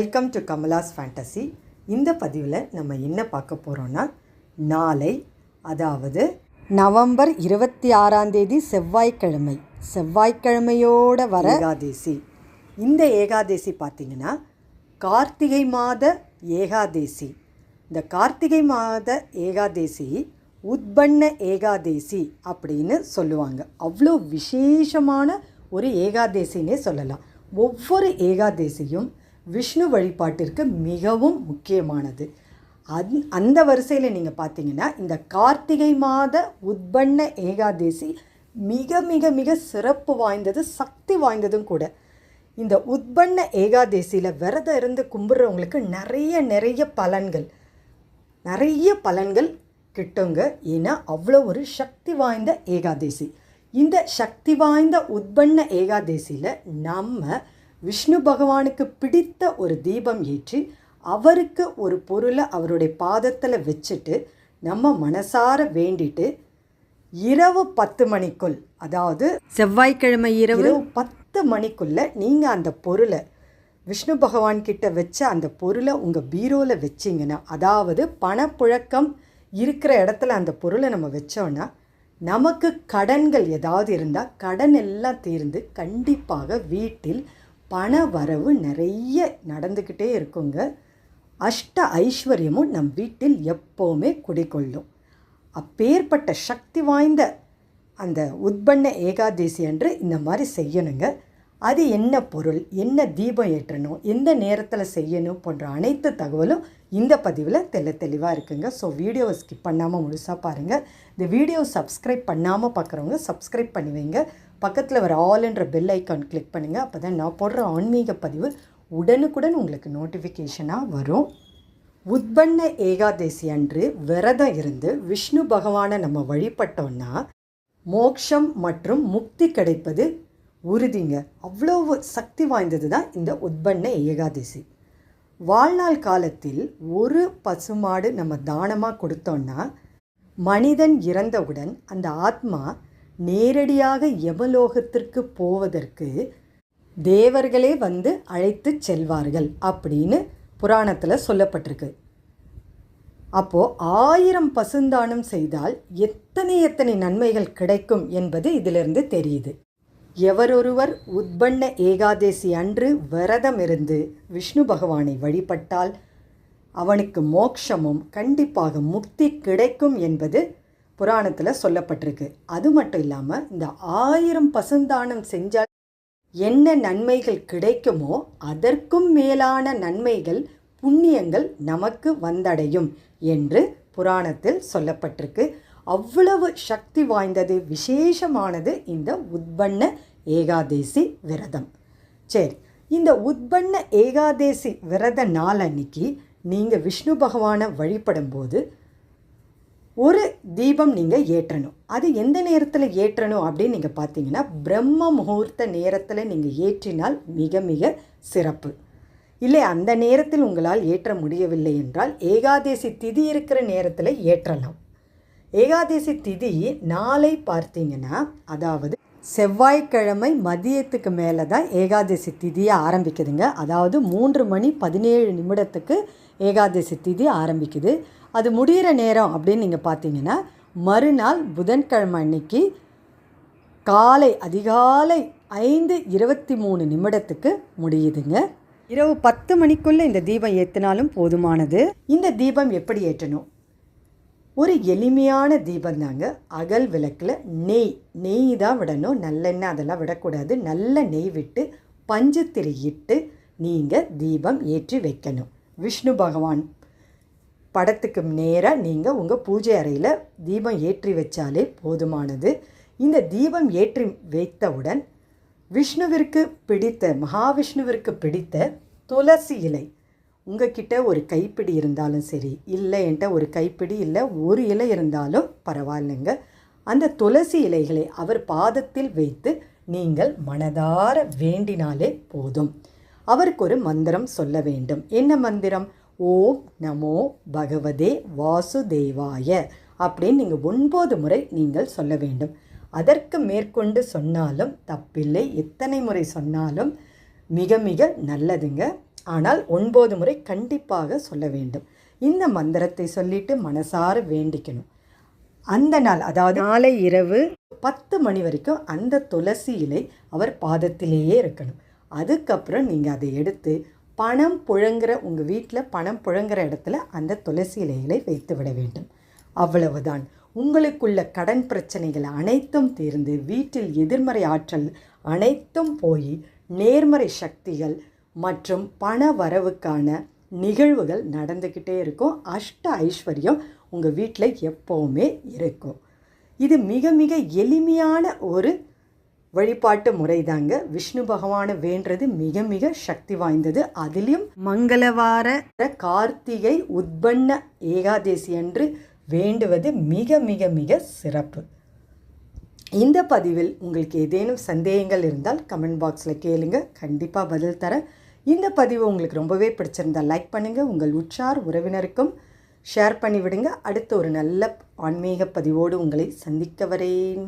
Welcome to Kamala's fantasy இந்த பதிவில் நம்ம என்ன பார்க்க போகிறோன்னா நாளை அதாவது நவம்பர் இருபத்தி ஆறாம் தேதி செவ்வாய்க்கிழமை. செவ்வாய்க்கிழமையோட வர ஏகாதேசி. இந்த ஏகாதேசி பார்த்திங்கன்னா கார்த்திகை மாத ஏகாதேசி. இந்த கார்த்திகை மாத ஏகாதேசி உத்பண்ண ஏகாதேசி அப்படின்னு சொல்லுவாங்க. அவ்வளோ விசேஷமான ஒரு ஏகாதேசின்னே சொல்லலாம். ஒவ்வொரு ஏகாதேசியும் விஷ்ணு வழிபாட்டிற்கு மிகவும் முக்கியமானது. அந் அந்த வரிசையில் நீங்கள் பார்த்தீங்கன்னா இந்த கார்த்திகை மாத உத்பண்ண ஏகாதேசி மிக மிக மிக சிறப்பு வாய்ந்தது சக்தி வாய்ந்ததும் கூட. இந்த உத்பண்ண ஏகாதேசியில் விரதம் இருந்து கும்பிட்றவங்களுக்கு நிறைய நிறைய பலன்கள். நிறைய பலன்கள் கிட்டுங்க. ஏன்னா அவ்வளோ ஒரு சக்தி வாய்ந்த ஏகாதேசி. இந்த சக்தி வாய்ந்த உத்பண்ண ஏகாதேசியில் நம்ம விஷ்ணு பகவானுக்கு பிடித்த ஒரு தீபம் ஏற்றி அவருக்கு ஒரு பொருளை அவருடைய பாதத்தில் வச்சுட்டு நம்ம மனசார வேண்டிட்டு இரவு பத்து மணிக்குள் அதாவது செவ்வாய்க்கிழமை இரவு பத்து மணிக்குள்ள நீங்கள் அந்த பொருளை விஷ்ணு பகவான் கிட்ட வச்ச அந்த பொருளை உங்கள் பீரோவில் வச்சிங்கன்னா அதாவது பணப்புழக்கம் இருக்கிற இடத்துல அந்த பொருளை நம்ம வச்சோன்னா நமக்கு கடன்கள் ஏதாவது இருந்தால் கடன் எல்லாம் தீர்ந்து கண்டிப்பாக வீட்டில் பண வரவு நிறைய நடந்துக்கிட்டே இருக்குங்க. அஷ்ட ஐஸ்வர்யமும் நம் வீட்டில் எப்போவுமே குடிக்கொள்ளும் அப்பேற்பட்ட சக்தி வாய்ந்த அந்த உத்பண்ண ஏகாதசி அன்று இந்த மாதிரி செய்யணுங்க. அது என்ன பொருள் என்ன தீபம் ஏற்றணும் எந்த நேரத்தில் செய்யணும் போன்ற அனைத்து தகவலும் இந்த பதிவில் தெல்ல தெளிவாக இருக்குங்க. ஸோ வீடியோவை ஸ்கிப் பண்ணாமல் முழுசாக பாருங்கள் இந்த வீடியோ சப்ஸ்கிரைப் பண்ணாமல் பார்க்குறவங்க சப்ஸ்கிரைப் பண்ணி வைங்க. பக்கத்தில் வர ஆல்ன்ற பெல் ஐக்கான் கிளிக் பண்ணுங்கள் அப்போ தான் நான் போடுற ஆன்மீக பதிவு உடனுக்குடன் உங்களுக்கு நோட்டிஃபிகேஷனாக வரும். உத்பன்ன ஏகாதசி அன்று விரதம் இருந்து விஷ்ணு பகவானை நம்ம வழிபட்டோம்னா மோக்ஷம் மற்றும் முக்தி கிடைப்பது உறுதிங்க. அவ்வளோ சக்தி வாய்ந்தது தான் இந்த உத்பன்ன ஏகாதசி. வாழ்நாள் காலத்தில் ஒரு பசுமாடு நம்ம தானமாக கொடுத்தோன்னா மனிதன் இறந்தவுடன் அந்த ஆத்மா நேரடியாக யமலோகத்திற்கு போவதற்கு தேவர்களே வந்து அழைத்து செல்வார்கள் அப்படின்னு புராணத்தில் சொல்லப்பட்டிருக்கு. அப்போது ஆயிரம் பசுந்தானம் செய்தால் எத்தனை எத்தனை நன்மைகள் கிடைக்கும் என்பது இதிலிருந்து தெரியுது. எவரொருவர் உத்பண்ண ஏகாதேசி அன்று விரதம் இருந்து விஷ்ணு பகவானை வழிபட்டால் அவனுக்கு மோட்சமும் கண்டிப்பாக முக்தி கிடைக்கும் என்பது புராணத்தில் சொல்லப்பட்டிருக்கு. அது மட்டும் இல்லாமல் இந்த ஆயிரம் பசுந்தானம் செஞ்சால் என்ன நன்மைகள் கிடைக்குமோ அதற்கும் மேலான நன்மைகள் புண்ணியங்கள் நமக்கு வந்தடையும் என்று புராணத்தில் சொல்லப்பட்டிருக்கு. அவ்வளவு சக்தி வாய்ந்தது விசேஷமானது இந்த உத்பண்ண ஏகாதேசி விரதம். சரி இந்த உத்பண்ண ஏகாதேசி விரத நாள் அன்னைக்கு நீங்கள் விஷ்ணு பகவானை வழிபடும்போது ஒரு தீபம் நீங்கள் ஏற்றணும். அது எந்த நேரத்தில் ஏற்றணும் அப்படின்னு நீங்கள் பார்த்தீங்கன்னா பிரம்ம முகூர்த்த நேரத்தில் நீங்கள் ஏற்றினால் மிக மிக சிறப்பு. இல்லை அந்த நேரத்தில் உங்களால் ஏற்ற முடியவில்லை என்றால் ஏகாதேசி திதி இருக்கிற நேரத்தில் ஏற்றலாம். ஏகாதசி திதி நாளை பார்த்தீங்கன்னா அதாவது செவ்வாய்க்கிழமை மதியத்துக்கு மேலே தான் ஏகாதசி திதியை ஆரம்பிக்குதுங்க. அதாவது மூன்று மணி பதினேழு நிமிடத்துக்கு ஏகாதசி திதி ஆரம்பிக்குது. அது முடிகிற நேரம் அப்படின்னு நீங்கள் பார்த்தீங்கன்னா மறுநாள் புதன்கிழமை அன்னைக்கு காலை அதிகாலை ஐந்து இருபத்தி மூணு நிமிடத்துக்கு முடியுதுங்க. இரவு பத்து மணிக்குள்ளே இந்த தீபம் ஏற்றினாலும் போதுமானது. இந்த தீபம் எப்படி ஏற்றணும்? ஒரு எளிமையான தீபம் தாங்க அகல் விளக்கில் நெய் நெய் தான் விடணும். நல்லெண்ணெய் அதெல்லாம் விடக்கூடாது. நல்ல நெய் விட்டு பஞ்சுத்திரி இட்டு நீங்கள் தீபம் ஏற்றி வைக்கணும். விஷ்ணு பகவான் படத்துக்கு நேராக நீங்கள் உங்கள் பூஜை அறையில் தீபம் ஏற்றி வச்சாலே போதுமானது. இந்த தீபம் ஏற்றி வைத்தவுடன் விஷ்ணுவிற்கு பிடித்த மகாவிஷ்ணுவிற்கு பிடித்த துளசி இலை. உங்ககிட்ட ஒரு கைப்பிடி இருந்தாலும் சரி இல்லை என்கிட்ட ஒரு கைப்பிடி இல்லை ஒரு இலை இருந்தாலும் பரவாயில்லைங்க. அந்த துளசி இலைகளை அவர் பாதத்தில் வைத்து நீங்கள் மனதார வேண்டினாலே போதும். அவருக்கு ஒரு மந்திரம் சொல்ல வேண்டும். என்ன மந்திரம்? ஓம் நமோ பகவதே வாசுதேவாய அப்படின்னு நீங்கள் ஒன்பது முறை நீங்கள் சொல்ல வேண்டும். அதற்கு மேற்கொண்டு சொன்னாலும் தப்பில்லை. எத்தனை முறை சொன்னாலும் மிக மிக நல்லதுங்க. ஆனால் ஒன்பது முறை கண்டிப்பாக சொல்ல வேண்டும். இந்த மந்திரத்தை சொல்லிட்டு மனசார வேண்டிக்கணும். அந்த நாள் அதாவது நாளை இரவு பத்து மணி வரைக்கும் அந்த துளசி இலை அவர் பாதத்திலேயே இருக்கணும். அதுக்கப்புறம் நீங்கள் அதை எடுத்து பணம் புழங்குற உங்கள் வீட்டில் பணம் புழங்குற இடத்துல அந்த துளசி இலைகளை வைத்து விட வேண்டும். அவ்வளவுதான். உங்களுக்குள்ள கடன் பிரச்சனைகள் அனைத்தும் தீர்ந்து வீட்டில் எதிர்மறை ஆற்றல் அனைத்தும் போய் நேர்மறை சக்திகள் மற்றும் பண வரவுக்கான நிகழ்வுகள் நடந்துக்கிட்டே இருக்கும். அஷ்ட ஐஸ்வர்யம் உங்கள் வீட்டில் எப்போவுமே இருக்கும். இது மிக மிக எளிமையான ஒரு வழிபாட்டு முறைதாங்க. விஷ்ணு பகவானை வேண்டது மிக மிக சக்தி வாய்ந்தது. அதிலும் மங்களவார கார்த்திகை உத்பன்ன ஏகாதேசி அன்று வேண்டுவது மிக மிக மிக சிறப்பு. இந்த பதிவில் உங்களுக்கு ஏதேனும் சந்தேகங்கள் இருந்தால் கமெண்ட் பாக்ஸில் கேளுங்க. கண்டிப்பாக பதில் தரேன். இந்த பதிவு உங்களுக்கு ரொம்பவே பிடிச்சிருந்தால் லைக் பண்ணுங்கள் உங்கள் உற்றார் உறவினருக்கும் ஷேர் பண்ணிவிடுங்க. அடுத்த ஒரு நல்ல ஆன்மீக பதிவோடு உங்களை சந்திக்க வரேன்.